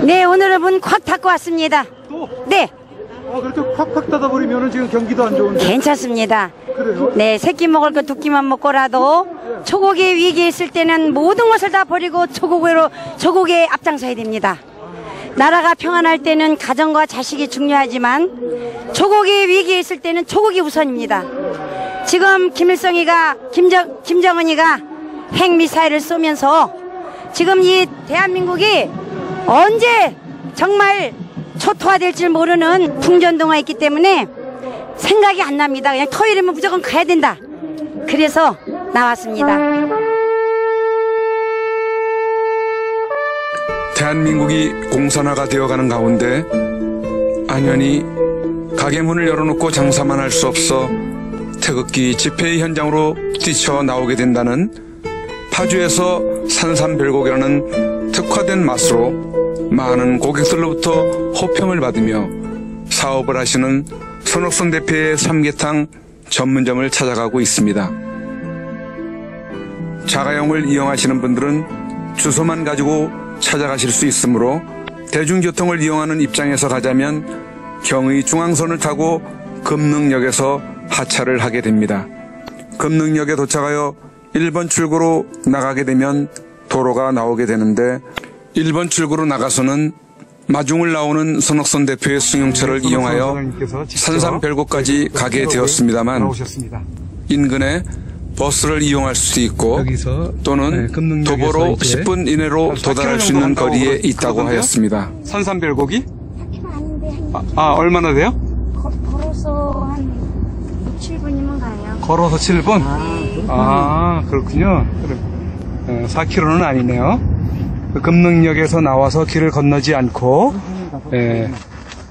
탔는데 네, 오늘은 문 콱 닫고 왔습니다. 또 네, 아, 그렇게 콱콱 닫아 버리면은 지금 경기도 안 좋은데 괜찮습니다. 그래요? 네, 새끼 먹을 거 두 끼만 먹고라도 초국의 위기에 있을 때는 모든 것을 다 버리고 초국으로 초국에 앞장서야 됩니다. 나라가 평안할 때는 가정과 자식이 중요하지만 초국의 위기에 있을 때는 초국이 우선입니다. 지금 김일성이가 김정 김정은이가 핵 미사일을 쏘면서 지금 이 대한민국이 언제 정말 초토화될지 모르는 풍전등화 있기 때문에 생각이 안 납니다. 그냥 토요일이면 무조건 가야 된다. 그래서 나왔습니다. 대한민국이 공산화가 되어가는 가운데 안연히 가게 문을 열어놓고 장사만 할 수 없어 태극기 집회의 현장으로 뛰쳐나오게 된다는 파주에서 산삼별곡이라는 특화된 맛으로 많은 고객들로부터 호평을 받으며 사업을 하시는 손옥선 대표의 삼계탕 전문점을 찾아가고 있습니다. 자가용을 이용하시는 분들은 주소만 가지고 찾아가실 수 있으므로 대중교통을 이용하는 입장에서 가자면 경의 중앙선을 타고 금능역에서 하차를 하게 됩니다. 금능역에 도착하여 1번 출구로 나가게 되면 도로가 나오게 되는데 1번 출구로 나가서는 마중을 나오는 손옥선 대표의 승용차를 네, 이용하여 산삼별곡까지 가게 되었습니다만 나오셨습니다. 인근에 버스를 이용할 수도 있고 여기서 또는 네, 도보로 이제 10분 이내로 한 4km 도달할 수 있는 거리에 있다고 그러던데요? 하였습니다. 산삼별곡이? 아, 아, 얼마나 돼요? 거, 걸어서 한 6, 7분이면 가요. 걸어서 7분? 네. 아, 그렇군요. 그럼, 어, 4km는 아니네요. 그 금능역에서 나와서 길을 건너지 않고, 예,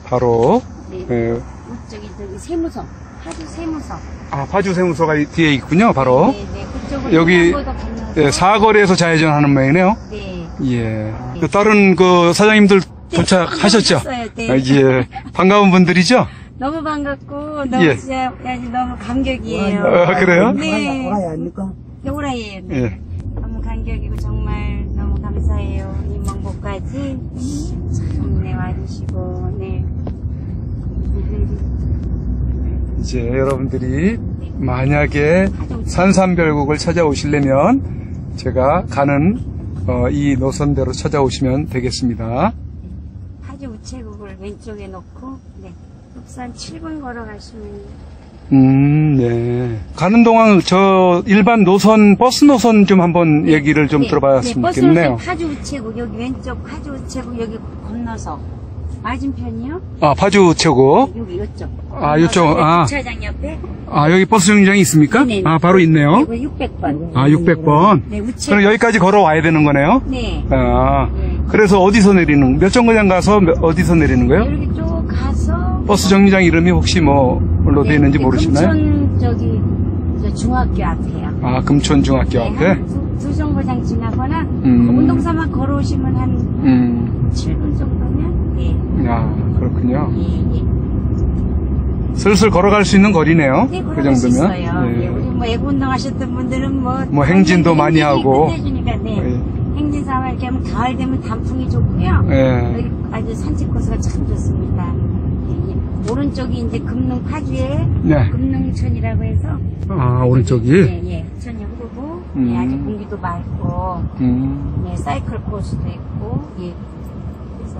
바로, 예, 저기 저기 세무서, 파주 세무서. 아, 파주 세무소가 이- 뒤에 있군요, 바로. 네, 네, 그쪽으로 여기, 한번더 건너서. 예, 사거리에서 좌회전하는 모양이네요. 네. 예. 그 다른 그 사장님들 도착하셨죠? 도착했어요, 네. 아, 예. 반가운 분들이죠? 너무 반갑고 너무 예. 진짜 아주 너무 감격이에요. 아, 그래요? 네. 네, 오라이에요. 네. 예. 너무 감격이고 정말 감사해요. 이 먼 곳까지 참 네, 와주시고 네. 이제 여러분들이 만약에 산삼별곡을 찾아오시려면 제가 가는 어, 이 노선대로 찾아오시면 되겠습니다. 파주 우체국을 왼쪽에 놓고 네. 북산 7분 걸어가시면 음, 네. 가는 동안 저 일반 노선, 버스 노선 좀 한번 얘기를 좀 네, 들어봤으면 네, 버스 좋겠네요. 노선 파주 우체국 여기 왼쪽 파주 우체국 여기 건너서 맞은편이요? 아, 파주 최고. 여기 이쪽. 아, 이쪽, 아. 주차장 옆에 아, 여기 버스 정류장이 있습니까? 네네. 아, 바로 있네요. 그리고 600번. 아, 600번. 네, 우체국. 그럼 여기까지 걸어와야 되는 거네요? 네. 아, 네. 그래서 어디서 내리는, 몇 정거장 가서 몇- 어디서 내리는 거예요? 이렇게 쭉 가서 버스 정류장 이름이 혹시 뭐 로 되어 있는지 네, 모르시나요? 금천 저기 저 중학교 앞에요. 아, 금촌중학교 네, 앞에? 한 두, 두 정거장 지나거나 음. 운동삼아 걸어오시면 한 음, 7분 정도면 네. 아, 그렇군요. 예, 예. 슬슬 걸어갈 수 있는 거리네요. 네, 그수 정도면. 있어요. 네. 예, 우리 뭐 애고 운동하셨던 분들은 뭐 뭐 행진도 많이 하고. 끝내주니까 네. 예. 행진 삼아 이렇게 하면 가을 되면 단풍이 좋고요. 예. 여기 아주 산책 코스가 참 좋습니다. 오른쪽이 이제 금능 파주에 네. 금능천이라고 해서 아, 오른쪽이? 예, 예. 천이 흐르고 음. 예, 아주 공기도 맑고 음, 예, 사이클 코스도 있고 예. 그래서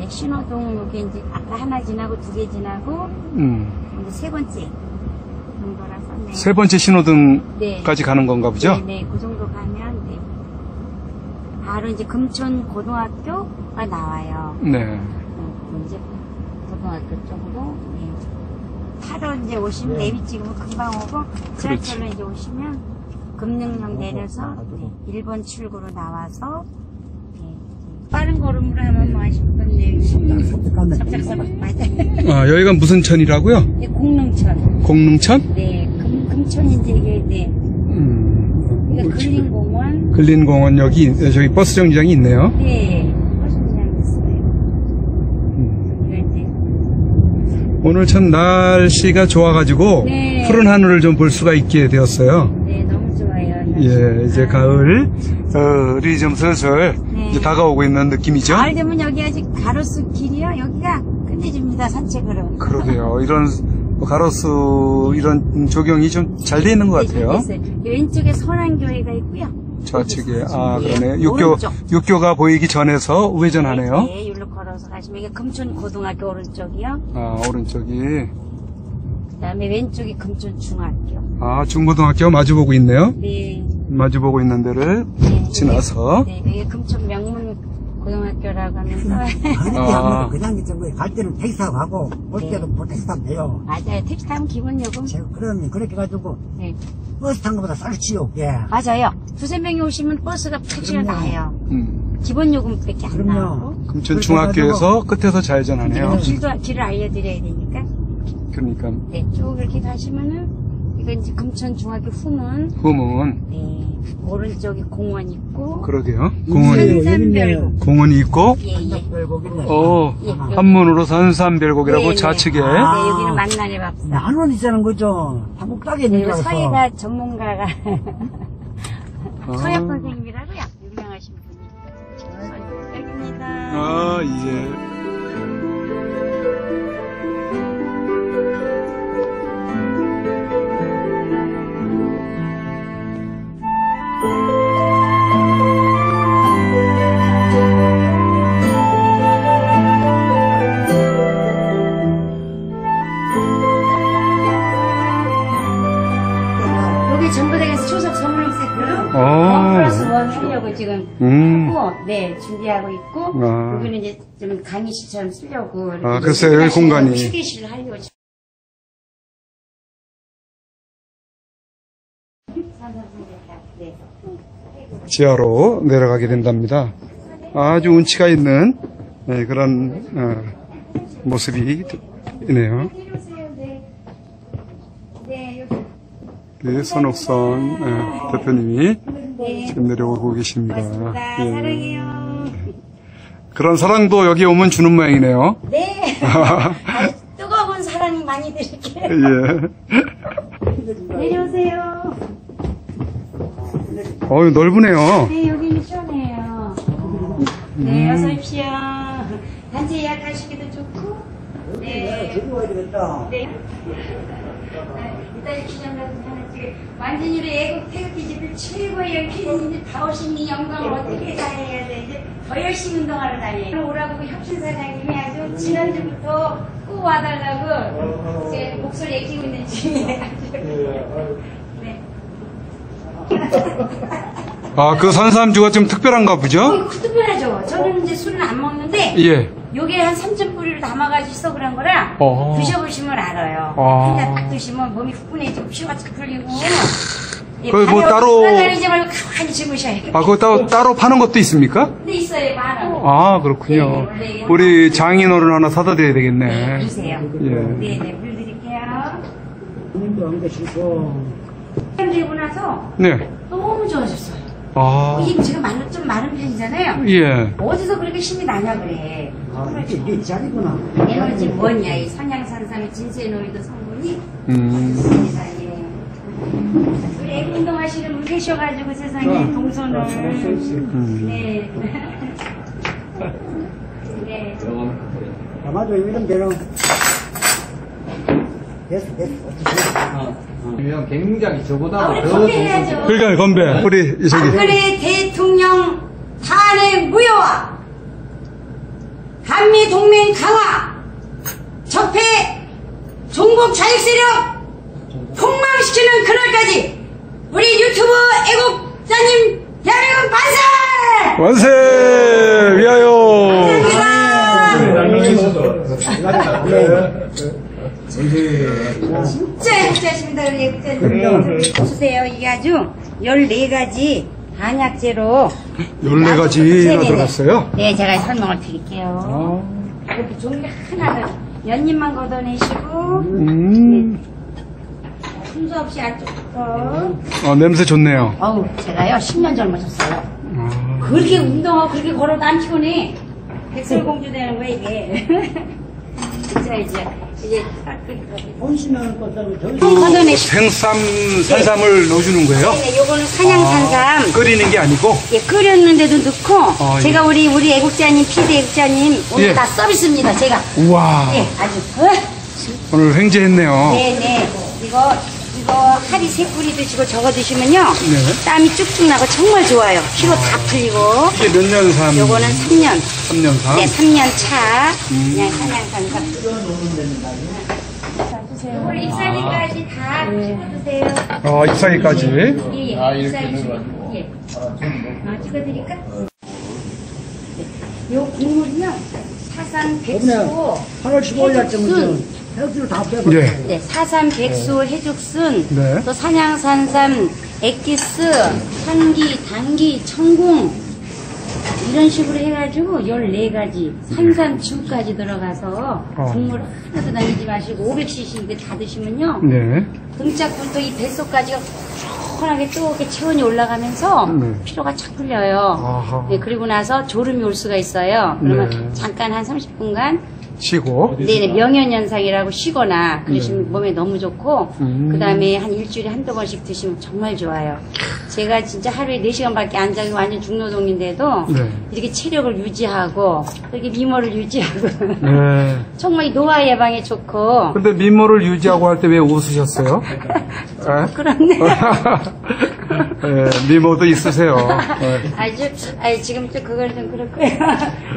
예, 신호등 여기 이제 아까 하나 지나고 두 개 지나고 음. 이제 세 번째 정도라서 네. 세 번째 신호등까지 네. 가는 건가 보죠? 네, 네, 그 정도 가면 네. 바로 이제 금천 고등학교가 나와요. 네. 어, 이제 고등학교 쪽으로 예. 타로 이제 오시면 내비 찍으면 금방 오고 지하철로 이제 오시면 금능역 내려서 네, 1번 출구로 나와서 네, 빠른 걸음으로 하면 뭐 아쉽건 네. 삽작삽작 맞아요. 아, 여기가 무슨 천이라고요? 네, 공릉천. 공릉천? 네, 금, 금천인데 이게 네. 음. 이게 근린공원. 근린공원 여기, 저기 버스 정류장이 있네요. 네, 버스장 있어요. 음. 이럴 때. 오늘 참 날씨가 좋아가지고 네. 푸른 하늘을 좀 볼 수가 있게 되었어요. 네, 너무 좋아요. 예, 이제 가을이 좀 슬슬 네. 이제 다가오고 있는 느낌이죠? 가을 되면 여기 아직 가로수 길이요. 여기가 끝내줍니다. 산책으로. 그러게요. 이런 가로수 이런 조경이 좀 잘 돼 있는 것 같아요. 됐어요. 왼쪽에 선안교회가 있고요. 좌측에 아 그러네. 예, 육교 오른쪽. 육교가 보이기 전에서 우회전하네요. 네, 걸어서 가시면 이게 금촌 고등학교 오른쪽이요. 아 오른쪽이 그다음에 왼쪽이 금촌 중학교. 아 중고등학교 마주보고 있네요. 네. 마주보고 있는 데를 네, 지나서 네, 그게 금촌 명문 고등학교라고 하면서 아. 아. 그냥 이제 뭐갈 때는 택시 타고 가고, 올 때도 뭐 택시 타면 돼요. 맞아요. 택시 타면 기본 요금. 제가 그러면 그렇게 가지고, 네. 버스 탄 것보다 쌀지요, 예. 맞아요. 두세 명이 오시면 버스가 택시가 그럼요. 나요. 음, 기본 요금밖에 안 그럼요. 나오고. 금천 그렇게 중학교에서 끝에서 좌회전하네요. 그리고 길도, 길을 알려드려야 되니까. 그러니까 네, 쭉 이렇게 가시면은, 이거 이제 금천 중학교 후문, 후문 네, 오른쪽에 공원 있고, 그러게요. 공원이 예, 산산별곡. 공원이 있고 예, 예. 별곡이네. 어 예, 여기. 한문으로 산산별곡이라고 네, 네. 좌측에 아, 네, 여기는 만난의 밥상. 만원 있다는 거죠. 한국 딱에 있는 그리고 줄 알았어. 서예가 전문가가 아. 서예 선생님이 아 예. 여기 전부 다해서 추석 선물 세트로 아. 원 플러스 원 하려고 지금 음. 하고 네 준비하고 있고 아. 여기는 이제 좀 강의실처럼 쓰려고 아, 글쎄요, 여기 휴게실, 공간이. 휴게실을 하려고. 지하로 내려가게 된답니다. 아주 운치가 있는 네, 그런 어, 모습이 있네요. 내려오세요. 네. 네, 여기. 네, 손옥선 예, 대표님이 네. 지금 내려오고 계십니다. 예. 그런 사랑도 여기 오면 주는 모양이네요. 네. 아주 뜨거운 사랑 많이 드릴게요. 예. 내려오세요. 어유 넓으네요. 네, 여기는 시원해요. 네, 어서 오십시오. 단체 예약하시기도 좋고. 네. 네. 이따 기념사진 하나 찍어. 완전히 애국 태극기 집을 최고의 열기인들 다 오신 이 영광을 어떻게 다 해야 돼. 더 열심히 운동하러 다녀요. 오라고 혁신사장님이 아주 지난주부터 꼭 와달라고 제 목소리 애끼고 있는 중이에요. 네. 아, 그 산삼주가 좀 특별한가 보죠? 이거 특별하죠. 저는 이제 술은 안 먹는데 예. 요게 한 3천 뿌리를 담아가지고 써 그런 거라 어. 드셔보시면 알아요. 아. 그냥 딱 드시면 몸이 후끈해지고 피가 착 풀리고. 예, 거기 뭐 따로- 돌아다니지 말고 가만히 주무셔야 돼요. 아, 그거 따로, 따로 파는 것도 있습니까? 근데 있어요, 많아. 아, 그렇군요. 우리 장인어른 하나 사다 드려야 네, 되겠네. 주세요. 예. 네, 네, 물 드릴게요. 돈도 안 계시고. 되고 나서 네. 너무 좋아졌어요. 아, 이 지금 많은, 좀 많은 편이잖아요. 예. 어디서 그렇게 힘이 나냐 그래. 아, 이게, 이게 짝이구나. 에너지 뭐냐, 이 선양산삼의 진세노이드 성분이 음. 있습니다. 예. 우리 애국 운동하시는 분 계셔가지고 세상에 동선을. 네. 네. 아마도 이런 데는. 됐어, 됐어. 유명 굉장히 저보다 아, 우리 더 건배해야죠. 그러니까 건배. 우리 저기. 박근혜 대통령 탄핵 무효화, 한미 동맹 강화, 적폐 종북 자익 세력 폭망시키는 그날까지 우리 유튜브 애국자님 대한민국 만세! 완세! 위하여. 진짜 행복하십니다, 우리 애국자님. 보세요, 이게 아주 14가지 한약재로 14가지나 들었어요? 네, 제가 설명을 드릴게요. 이렇게 종이 하나를 연잎만 걷어내시고 음. 순서 없이 안쪽부터 어, 냄새 좋네요. 어우 제가요 10년 젊어졌어요 아, 그렇게 운동하고 그렇게 걸어도 안 피곤해 백설공주 되는 거야 이게 드셔야지. 이제 본심은 것들을 저기. 생쌈 산삼을 넣어주는 거예요? 네, 요거는 산양 산삼. 끓이는 게 아니고 예, 끓였는데도 넣고 아, 예. 제가 우리 우리 애국자님 피디 애국자님 오늘 예. 다 서비스입니다. 제가 우와 예, 아주 어? 오늘 횡재했네요. 네네 이거 이거 하리 세 뿌리 드시고 저거 드시면요 네. 땀이 쭉쭉 나고 정말 좋아요. 피로 다 풀리고 이게 몇년 삼? 요거는 3년 3년 삼? 네 3년 차 그냥 산양산삼 오늘 입사기까지 다 찍어주세요. 어, 잎사귀까지. 예, 예. 아, 이렇게 찍어- 예. 아, 찍어 드릴까? 네. 요 국물이요. 사산 백수, 8월 15일 날쯤은 헬스를 다 빼고 예. 네, 사산 백수 해죽순, 네. 또 산양산삼 액기스, 환기, 당기, 청궁 이런 식으로 해가지고 14가지 산삼주까지 들어가서 어. 국물 하나도 남기지 마시고 500cc 이거 다 드시면요 네. 등짝부터 이 뱃속까지가 시원하게 뜨겁게 체온이 올라가면서 네. 피로가 착 풀려요. 아하. 네, 그리고 나서 졸음이 올 수가 있어요. 그러면 네. 잠깐 한 30분간 쉬고. 네네 명현현상이라고 쉬거나 그러시면 몸에 너무 좋고 네. 음. 그 다음에 한 일주일에 한두 번씩 드시면 정말 좋아요. 제가 진짜 하루에 4시간밖에 안 자고 완전 중노동인데도 네. 이렇게 체력을 유지하고 이렇게 미모를 유지하고 네. 정말 이 노화 예방에 좋고 근데 미모를 유지하고 할 때 왜 웃으셨어요? 예? 그렇네. 예, 미모도 있으세요. 예. 아주, 아니, 지금 좀 그걸 좀 그렇고요.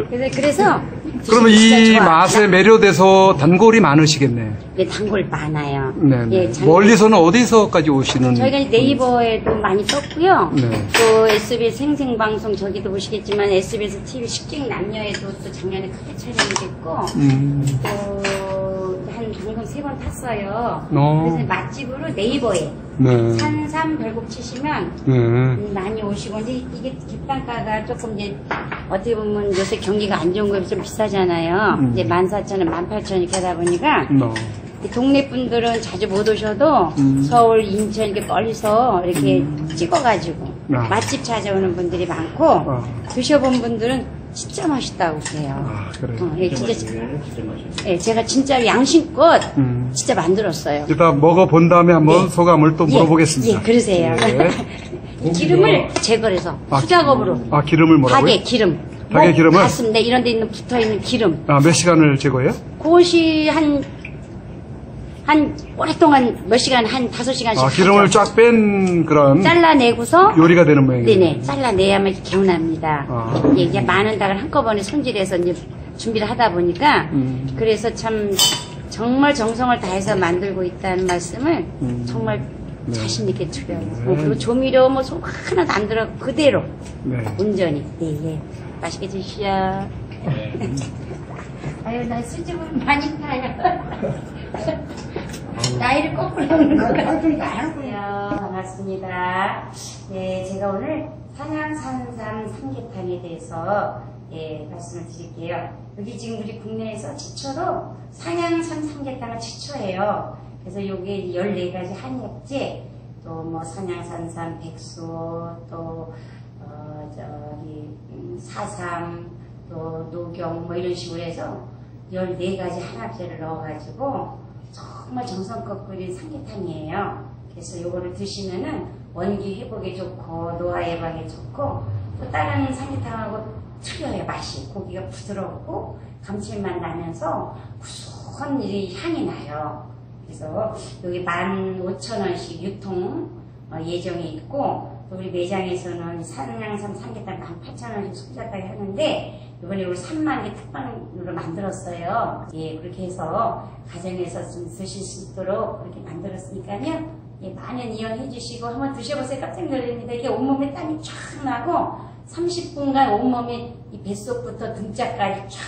그래서, 그래서. 그러면 이 좋아. 맛에 매료돼서 단골이 많으시겠네. 네, 단골 많아요. 네. 네. 예, 장- 멀리서는 어디서까지 오시는? 저희가 네이버에도 많이 떴고요. 네. 또 SBS 생생방송 저기도 보시겠지만 SBS TV 식객 남녀에도 또 작년에 크게 촬영이 됐고 음, 또 한 방송 세번 탔어요. 어. 그래서 맛집으로 네이버에 네. 산삼 별곡 치시면 네. 음, 많이 오시고 이제 이게 객단가가 조금 이제 어떻게 보면 요새 경기가 안 좋은 거에 좀 비싸잖아요. 음. 이제 14,000원, 18,000원 이렇게 하다 보니까 너. 이 동네 분들은 자주 못 오셔도 음. 서울, 인천 이렇게 멀리서 이렇게 찍어가지고 아. 맛집 찾아오는 분들이 많고 아. 드셔본 분들은 진짜 맛있다고 그래요. 아, 그래요? 어, 예, 진짜, 예, 제가 진짜 양심껏 음. 진짜 만들었어요. 이따 먹어본 다음에 한번 예. 소감을 또 예, 물어보겠습니다. 예, 그러세요. 예. 이 기름을 제거해서 아, 수작업으로 아, 기름을 뭐라고요? 닭의 기름, 닭의 목, 기름을? 가슴, 네, 이런 데 있는 붙어 있는 기름. 아, 몇 시간을 제거해요? 그것이 한, 한, 오랫동안 몇 시간, 한 다섯 시간씩. 아, 기름을 쫙 뺀 그런 잘라내고서. 요리가 되는 모양이에요. 네네, 잘라내야만 이렇게 개운합니다. 아. 예, 이제 많은 닭을 한꺼번에 손질해서 이제 준비를 하다 보니까. 음. 그래서 참, 정말 정성을 다해서 만들고 있다는 말씀을 음. 정말 자신 있게 드려요. 어, 그리고 조미료 뭐 소- 하나도 안 들어 그대로. 네. 온전히. 네, 예. 맛있게 드시오. 아유, 나 수줍음 많이 타요. 나이를 거꾸로 먹는 것 같아요. 반갑습니다. 네, 제가 오늘 산양산삼 삼계탕에 대해서 예, 말씀을 드릴게요. 여기 지금 우리 국내에서 최초로 산양삼 삼계탕은 최초예요. 그래서 요게 14가지 한약재, 또 뭐 산양산삼, 백수, 또 어, 저기, 음, 사삼, 또 녹용, 뭐 이런 식으로 해서 14가지 한합제를 넣어가지고 정말 정성껏 끓인 삼계탕이에요. 그래서 요거를 드시면은 원기 회복에 좋고, 노화 예방에 좋고, 또 다른 삼계탕하고 틀려요, 맛이. 고기가 부드럽고, 감칠맛 나면서 구수한 이 향이 나요. 그래서 여기 15,000원씩 유통 어, 예정이 있고 또 우리 매장에서는 산양삼 삼계탕 18,000원씩 소비자가게 하는데 이번에 우리 3만 개 특판으로 만들었어요. 예, 그렇게 해서 가정에서 좀 드실 수 있도록 그렇게 만들었으니까요. 예, 많은 이용해 주시고 한번 드셔보세요. 깜짝 놀랍니다. 이게 온몸에 땀이 쫙 나고 30분간 온몸이 이 뱃속부터 등짝까지 쫙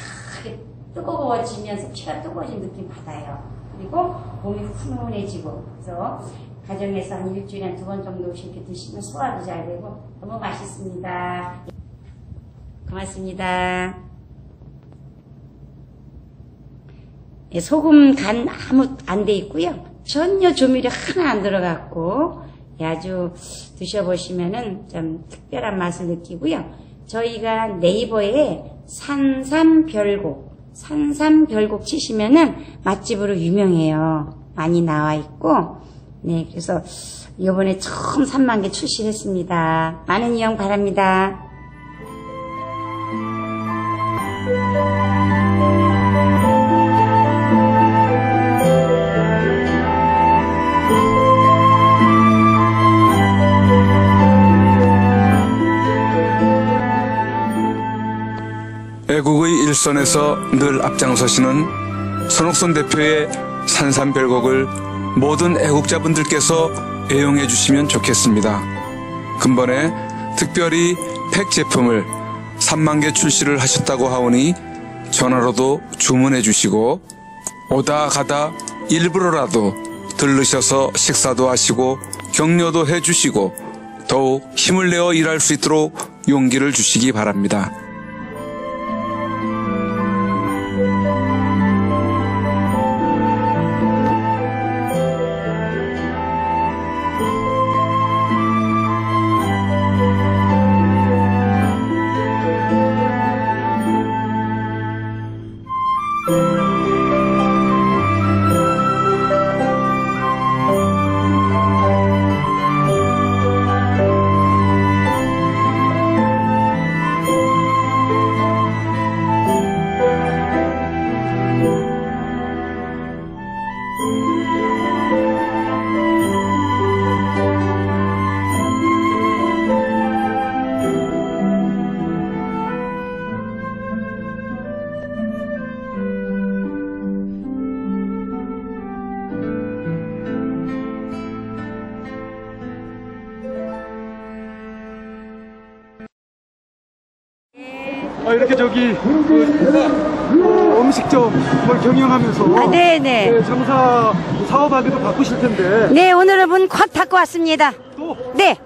뜨거워지면서 피가 뜨거워진 느낌 받아요. 그리고 몸이 훈훈해지고 그래서 가정에서 한 일주일에 한두번 정도씩 이렇게 드시면 소화도 잘 되고 너무 맛있습니다. 고맙습니다. 예, 소금 간 아무 안 돼 있고요. 전혀 조미료 하나 안 들어갔고 예, 아주 드셔보시면은 좀 특별한 맛을 느끼고요. 저희가 네이버에 산삼별곡 산삼별곡 치시면은 맛집으로 유명해요. 많이 나와 있고, 네, 그래서 이번에 처음 3만 개 출시했습니다. 많은 이용 바랍니다. 애국의 일선에서 늘 앞장서시는 손옥선 대표의 산삼별곡을 모든 애국자분들께서 애용해 주시면 좋겠습니다. 근본에 특별히 팩 제품을 3만 개 출시를 하셨다고 하오니 전화로도 주문해 주시고 오다 가다 일부러라도 들르셔서 식사도 하시고 격려도 해 주시고 더욱 힘을 내어 일할 수 있도록 용기를 주시기 바랍니다. 네네. 네, 장사 사업하기도 바쁘실 텐데 네, 오늘은 문 콱 닫고 왔습니다. 또 네,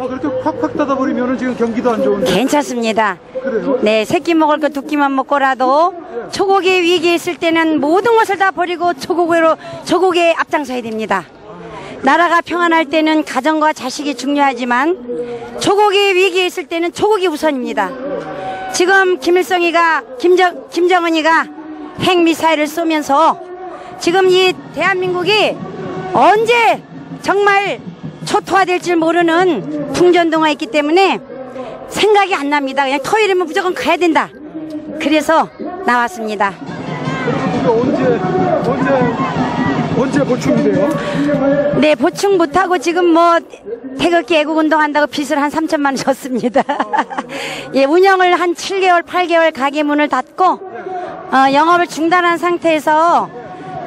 아, 그렇게 콱콱 닫아 버리면은 지금 경기도 안 좋은데 괜찮습니다. 그래요? 네, 새끼 먹을 거 두 끼만 먹고라도 초국의 위기에 있을 때는 모든 것을 다 버리고 초국으로 초국에 앞장서야 됩니다. 나라가 평안할 때는 가정과 자식이 중요하지만 초국의 위기에 있을 때는 초국이 우선입니다. 지금 김일성이가 김정 김정은이가 핵 미사일을 쏘면서 지금 이 대한민국이 언제 정말 초토화될지 모르는 풍전등화 있기 때문에 생각이 안 납니다. 그냥 토요일이면 무조건 가야 된다. 그래서 나왔습니다. 언제 언제 언제 보충돼요? 네, 보충 못하고 지금 뭐 태극기 애국 운동 한다고 빚을 한 3천만 원 줬습니다. 예, 운영을 한 7개월, 8개월 가게 문을 닫고 어, 영업을 중단한 상태에서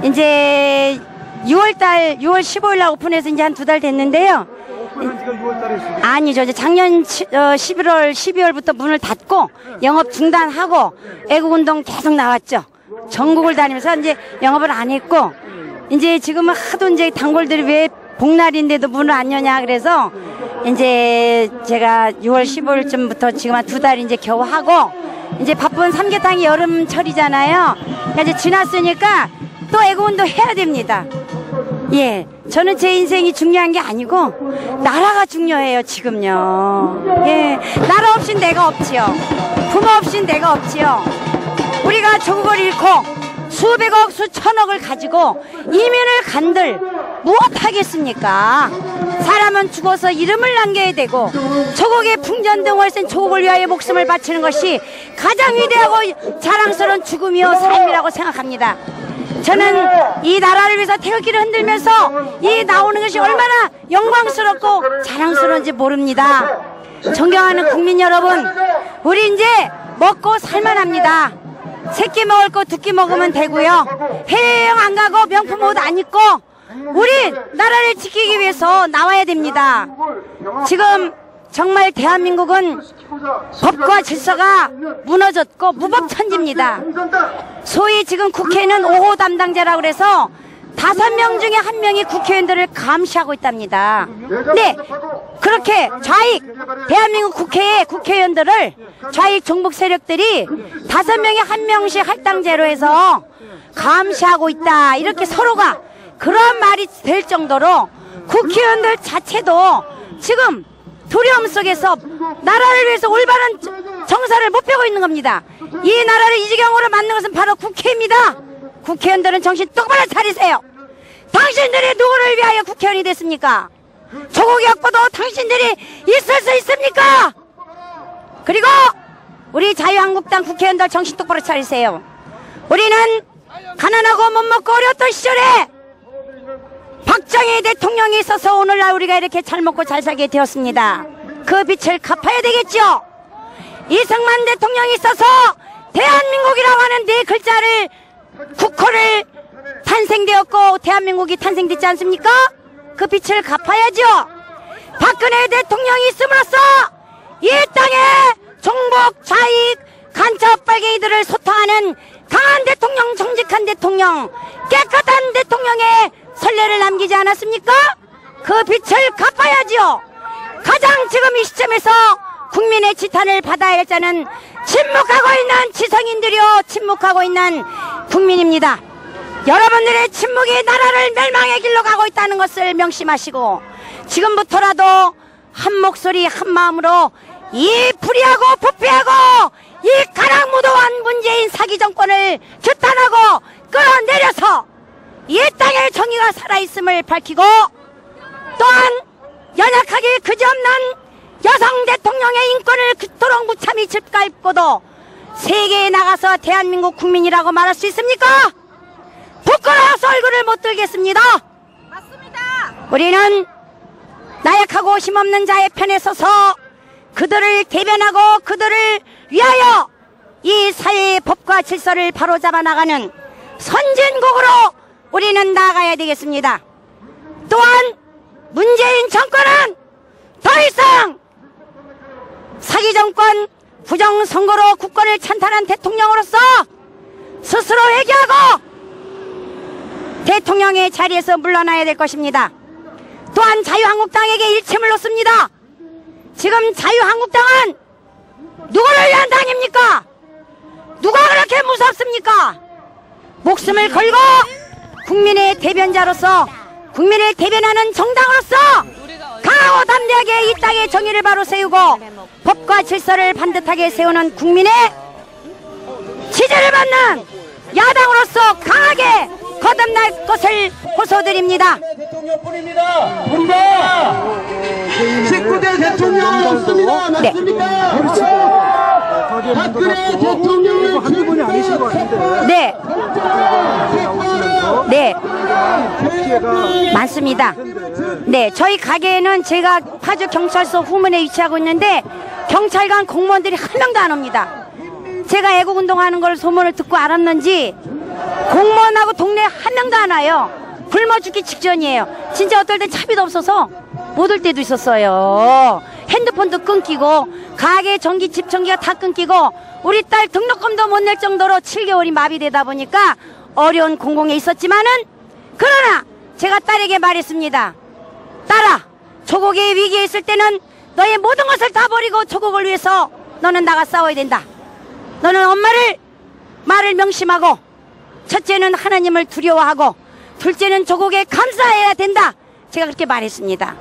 이제 6월달, 6월 15일 날 오픈해서 이제 한 두 달 됐는데요. 오픈한 지가 6월달에 했어요. 아니죠. 이제 작년 치- 어, 11월, 12월부터 문을 닫고 영업 중단하고 애국운동 계속 나왔죠. 전국을 다니면서 이제 영업을 안 했고 이제 지금은 하도 이제 단골들이 왜 복날인데도 문을 안 여냐 그래서 이제 제가 6월 15일쯤부터 지금 한 두 달 이제 겨우 하고 이제 바쁜 삼계탕이 여름철이잖아요. 그러니까 이제 지났으니까 또 애국운동 해야 됩니다. 예, 저는 제 인생이 중요한 게 아니고 나라가 중요해요 지금요. 예, 나라 없인 내가 없지요. 부모 없인 내가 없지요. 우리가 조국을 잃고 수백억 수천억을 가지고 이민을 간들 무엇하겠습니까? 사람은 죽어서 이름을 남겨야 되고 조국의 풍전등을 센 조국을 위하여 목숨을 바치는 것이 가장 위대하고 자랑스러운 죽음이요 삶이라고 생각합니다. 저는 이 나라를 위해서 태극기를 흔들면서 이 나오는 것이 얼마나 영광스럽고 자랑스러운지 모릅니다. 존경하는 국민 여러분, 우리 이제 먹고 살만합니다. 새끼 먹을 거 두 끼 먹으면 되고요. 해외여행 안 가고 명품 옷 안 입고 우리 나라를 지키기 위해서 나와야 됩니다. 지금 정말 대한민국은 법과 질서가 무너졌고 무법천지입니다. 소위 지금 국회는 5호 담당자라고 그래서 다섯 명 중에 한 명이 국회의원들을 감시하고 있답니다. 네, 그렇게 좌익 대한민국 국회의 국회의원들을 좌익 종북 세력들이 다섯 명에 한 명씩 할당제로 해서 감시하고 있다. 이렇게 서로가 그런 말이 될 정도로 국회의원들 자체도 지금 두려움 속에서 나라를 위해서 올바른 정사를 못 펴고 있는 겁니다. 이 나라를 이 지경으로 만든 것은 바로 국회입니다. 국회의원들은 정신 똑바로 차리세요. 당신들이 누구를 위하여 국회의원이 됐습니까? 조국 혁보도 당신들이 있을 수 있습니까? 그리고 우리 자유한국당 국회의원들 정신 똑바로 차리세요. 우리는 가난하고 못 먹고 어려웠던 시절에 박정희 대통령이 있어서 오늘날 우리가 이렇게 잘 먹고 잘 살게 되었습니다. 그 빚을 갚아야 되겠죠. 이승만 대통령이 있어서 대한민국이라고 하는 네 글자를 국호를 탄생되었고 대한민국이 탄생됐지 않습니까? 그 빚을 갚아야죠. 박근혜 대통령이 있음으로써 이 땅에 종북, 좌익, 간첩 빨갱이들을 소탕하는 강한 대통령, 정직한 대통령, 깨끗한 대통령의 선례를 남기지 않았습니까? 그 빚을 갚아야지요. 가장 지금 이 시점에서 국민의 지탄을 받아야 할 자는 침묵하고 있는 지성인들이요, 침묵하고 있는 국민입니다. 여러분들의 침묵이 나라를 멸망의 길로 가고 있다는 것을 명심하시고 지금부터라도 한 목소리 한 마음으로 이 불의하고 부패하고 이 가랑무도한 문재인 사기 정권을 규탄하고 끌어내려서 이 땅에 정의가 살아있음을 밝히고 또한 연약하게 그지없는 여성 대통령의 인권을 그토록 무참히 짓밟고도 세계에 나가서 대한민국 국민이라고 말할 수 있습니까? 부끄러워서 얼굴을 못 들겠습니다. 맞습니다. 우리는 나약하고 힘없는 자의 편에 서서 그들을 대변하고 그들을 위하여 이 사회의 법과 질서를 바로잡아 나가는 선진국으로 우리는 나아가야 되겠습니다. 또한 문재인 정권은 더 이상 사기 정권 부정선거로 국권을 찬탈한 대통령으로서 스스로 회개하고 대통령의 자리에서 물러나야 될 것입니다. 또한 자유한국당에게 일침을 놓습니다. 지금 자유한국당은 누구를 위한 당입니까? 누가 그렇게 무섭습니까? 목숨을 걸고 국민의 대변자로서 국민을 대변하는 정당으로서 강하고 담대하게 이 땅의 정의를 바로 세우고 법과 질서를 반듯하게 세우는 국민의 지지를 받는 야당으로서 강하게 거듭날 것을 호소드립니다. 대통령뿐입니다. 우리가 19대 대통령 없습니다. 네. 맞습니까? 박근혜 분이 아니신 것 같은데 네, 네, 많습니다. 네, 저희 가게에는 제가 파주 경찰서 후문에 위치하고 있는데 경찰관 공무원들이 한 명도 안 옵니다. 제가 애국 운동하는 걸 소문을 듣고 알았는지 공무원하고 동네 한 명도 안 와요. 굶어 죽기 직전이에요. 진짜 어떨 땐 차비도 없어서 못 올 때도 있었어요. 핸드폰도 끊기고 가게 전기 집 전기가 다 끊기고 우리 딸 등록금도 못 낼 정도로 7개월이 마비되다 보니까 어려운 공공에 있었지만은 그러나 제가 딸에게 말했습니다. 딸아, 조국의 위기에 있을 때는 너의 모든 것을 다 버리고 조국을 위해서 너는 나가 싸워야 된다. 너는 엄마를 말을 명심하고 첫째는 하나님을 두려워하고 둘째는 조국에 감사해야 된다. 제가 그렇게 말했습니다.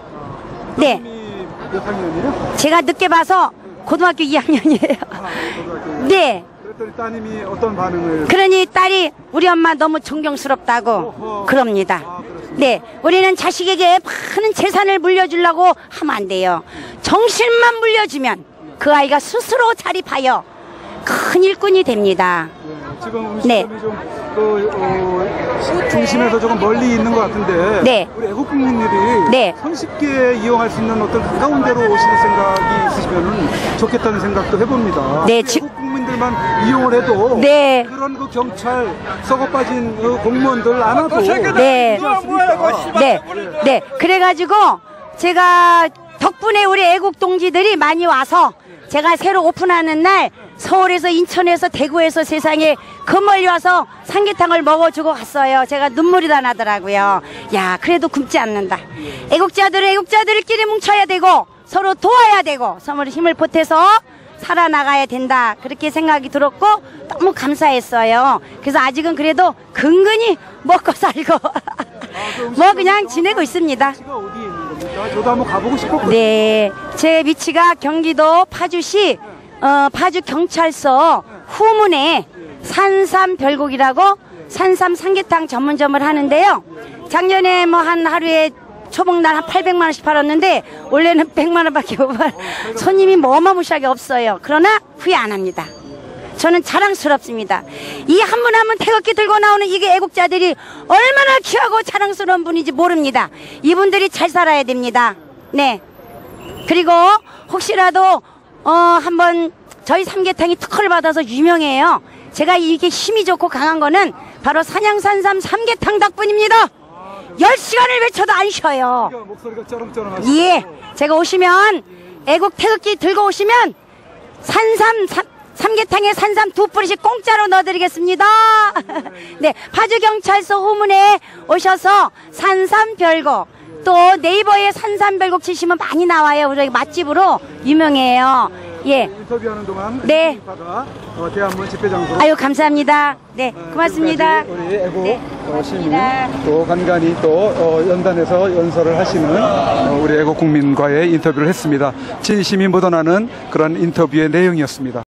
네, 몇 학년이요? 제가 늦게 봐서 고등학교 2학년이에요. 네, 그랬더니 따님이 어떤 반응을 그러니 딸이 우리 엄마 너무 존경스럽다고 그럽니다. 네, 우리는 자식에게 많은 재산을 물려주려고 하면 안 돼요. 정신만 물려주면 그 아이가 스스로 자립하여 큰 일꾼이 됩니다. 지금 네. 음식점이 좀 그, 어, 중심에서 조금 멀리 있는 것 같은데 네. 우리 애국 국민들이 네. 손쉽게 이용할 수 있는 어떤 가까운 데로 오실 생각이 있으시면 좋겠다는 생각도 해봅니다. 네, 지- 국민들만 이용을 해도 네. 그런 그 경찰 썩어 빠진 그 공무원들 안 와도 네. 되지 않습니까? 네, 네. 그래 가지고 제가 덕분에 우리 애국 동지들이 많이 와서 제가 새로 오픈하는 날 서울에서 인천에서 대구에서 세상에 그 멀리 와서 삼계탕을 먹어주고 갔어요. 제가 눈물이 다 나더라고요. 야, 그래도 굶지 않는다. 애국자들은 애국자들끼리 뭉쳐야 되고 서로 도와야 되고 서로 힘을 보태서 살아나가야 된다. 그렇게 생각이 들었고 너무 감사했어요. 그래서 아직은 그래도 근근히 먹고 살고 뭐 그냥 지내고 있습니다. 어디에 있는 겁니까? 저도 한번 가보고 싶었거든요. 네, 제 위치가 경기도 파주시 어, 파주 경찰서 후문에 산삼 별곡이라고 산삼 삼계탕 전문점을 하는데요. 작년에 뭐 한 하루에 초복날 한 800만 원씩 팔았는데 원래는 100만 원밖에 못 팔. 손님이 뭐 어마무시하게 없어요. 그러나 후회 안 합니다. 저는 자랑스럽습니다. 이 한 분 한 분 태극기 들고 나오는 이게 애국자들이 얼마나 귀하고 자랑스러운 분인지 모릅니다. 이분들이 잘 살아야 됩니다. 네. 그리고 혹시라도 어 한번 저희 삼계탕이 특허를 받아서 유명해요. 제가 이게 힘이 좋고 강한 거는 바로 산양산삼 삼계탕 덕분입니다. 열 시간을 외쳐도 안 쉬어요. 목소리가 쩌렁쩌렁하시 예. 제가 오시면 애국 태극기 들고 오시면 산삼 삼, 삼계탕에 산삼 두 뿌리씩 공짜로 넣어드리겠습니다. 네, 파주경찰서 후문에 오셔서 산삼 별곡 또 네이버에 산삼 별곡 치시면 많이 나와요. 우리 맛집으로 유명해요. 예. 인터뷰하는 동안 네. 어, 대한문 집회 장소로 아유 감사합니다. 네, 고맙습니다. 지금까지 우리 애국 네, 어, 고맙습니다. 또 간간히 또 어, 연단에서 연설을 하시는 어, 우리 애국 국민과의 인터뷰를 했습니다. 진심이 묻어나는 그런 인터뷰의 내용이었습니다.